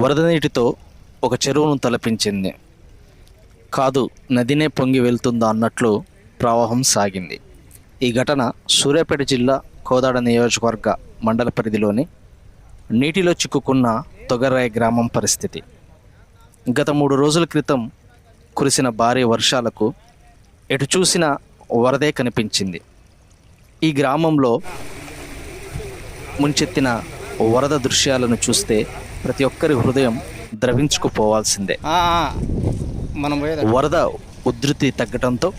వరద నీటితో ఒక చెరువును తలపించింది. కాదు నదినే పొంగి వెళ్తుందా అన్నట్లు ప్రవాహం సాగింది. ఈ ఘటన సూర్యాపేట జిల్లా కోదాడ నియోజకవర్గ మండల పరిధిలోని నీటిలో చిక్కుకున్న తొగరాయ గ్రామం పరిస్థితి. గత మూడు రోజుల క్రితం కురిసిన భారీ వర్షాలకు ఎటు చూసిన వరదే కనిపించింది. ఈ గ్రామంలో ముంచెత్తిన వరద దృశ్యాలను చూస్తే ప్రతి ఒక్కరి హృదయం ద్రవించుకుపోవాల్సిందే. మనం వరద ఉధృతి తగ్గడంతో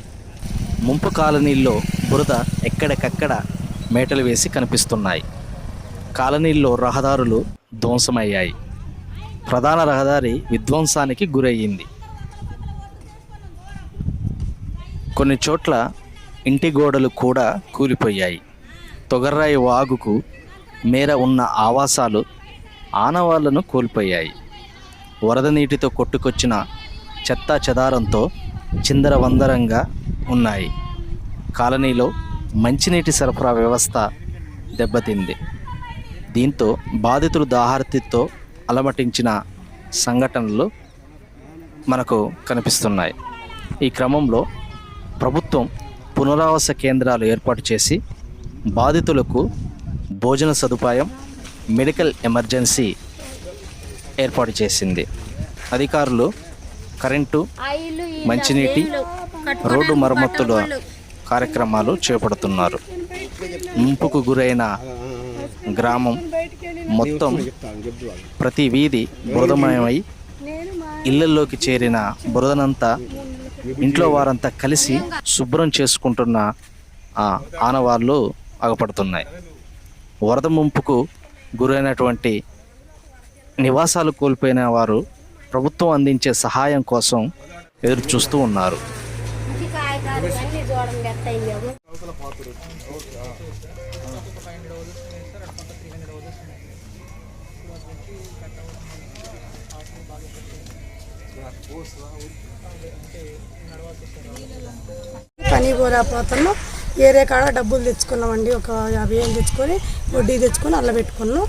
ముంపు కాలనీల్లో బురద ఎక్కడికక్కడ మేటలు వేసి కనిపిస్తున్నాయి. కాలనీల్లో రహదారులు ధ్వంసమయ్యాయి. ప్రధాన రహదారి విధ్వంసానికి గురయ్యింది. కొన్ని చోట్ల ఇంటి గోడలు కూడా కూలిపోయాయి. తొగర్రాయి వాగుకు మేర ఉన్న ఆవాసాలు ఆనవాళ్ళను కోల్పోయాయి. వరద నీటితో కొట్టుకొచ్చిన చెత్తా చెదారంతో చిందరవందరంగా ఉన్నాయి. కాలనీలో మంచినీటి సరఫరా వ్యవస్థ దెబ్బతింది. దీంతో బాధితులు దాహార్తితో అలమటించిన సంఘటనలు మనకు కనిపిస్తున్నాయి. ఈ క్రమంలో ప్రభుత్వం పునరావాస కేంద్రాలు ఏర్పాటు చేసి బాధితులకు భోజన సదుపాయం మెడికల్ ఎమర్జెన్సీ ఏర్పాటు చేసింది. అధికారులు కరెంటు మంచినీటి రోడ్డు మరమ్మతుల కార్యక్రమాలు చేపడుతున్నారు. ముంపుకు గురైన గ్రామం మొత్తం ప్రతి వీధి బురదమయమై ఇళ్ళలోకి చేరిన బురదనంతా ఇంట్లో వారంతా కలిసి శుభ్రం చేసుకుంటున్న ఆ ఆనవాళ్ళు అగపడుతున్నాయి వరద ముంపుకు గురైనటువంటి నివాసాలు కోల్పోయిన వారు ప్రభుత్వం అందించే సహాయం కోసం ఎదురు చూస్తూ ఉన్నారు. పని పోలేకపోతున్నాం ఏరే కాడ డబ్బులు తెచ్చుకున్నామండి. ఒక యాభై ఏళ్ళు తెచ్చుకొని వడ్డీ తెచ్చుకొని అల్ల పెట్టుకున్నాం.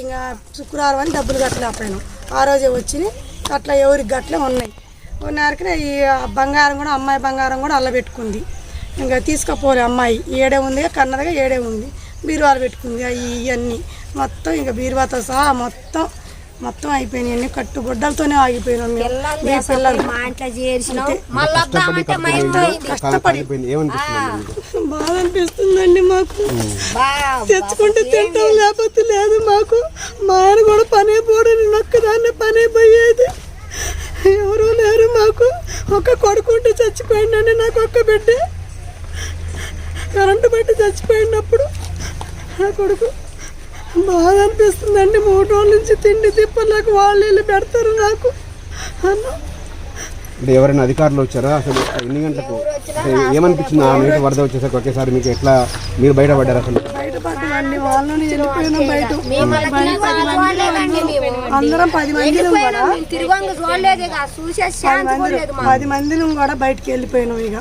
ఇంకా శుక్రవారం అని డబ్బులు కట్టలేకపోయాను ఆ రోజే వచ్చినాయి. అట్లా ఎవరికి గట్లే ఉన్నాయి. ఉన్నరికి ఈ బంగారం కూడా అమ్మాయి బంగారం కూడా అల్ల పెట్టుకుంది. ఇంకా తీసుకుపోలే అమ్మాయి. ఏడే ఉంది కన్నదిగా ఏడే ఉంది. బీరువాలు పెట్టుకుంది అవి ఇవన్నీ మొత్తం ఇంకా బీరువాతో సహా మొత్తం మొత్తం అయిపోయినాయి అన్ని కట్టుబొడ్డలతోనే ఆగిపోయినాం మీ పిల్లలు. మా ఇంట్లో. కష్టపడి బాధ అనిపిస్తుందండి మాకు? తెచ్చుకుంటే తింటాం లేకపోతే లేదు మాకు. మా ఆయన కూడా పనే పోడు నేను ఒక్కదాన్నే పనే పోయేది. ఎవరు లేరు మాకు. ఒక కొడుకుంటే చచ్చిపోయిందండి నాకు ఒక్క బిడ్డ. కరెంటు పెట్టి చచ్చిపోయినప్పుడు నా కొడుకు. బాధ అనిపిస్తుందండి మూడు రోజుల నుంచి తిండి తిప్పలేక వాళ్ళు వీళ్ళు పెడతారు నాకు. అన్న. అంటే ఎవరైనా అధికారులు వచ్చారా? అసలు ఎన్ని గంటలకు? ఏమనిపించింది ఆ నీటి వరద వచ్చేసరికి ఒకేసారి మీకు ఎట్లా మీరు బయటపడ్డారు అసలు? బయటపడ్డామండి. వాళ్ళని వెళ్ళిపోయినాం బయట. అందరం పది మంది. పది మందిని కూడా బయటికి వెళ్ళిపోయినాం ఇక.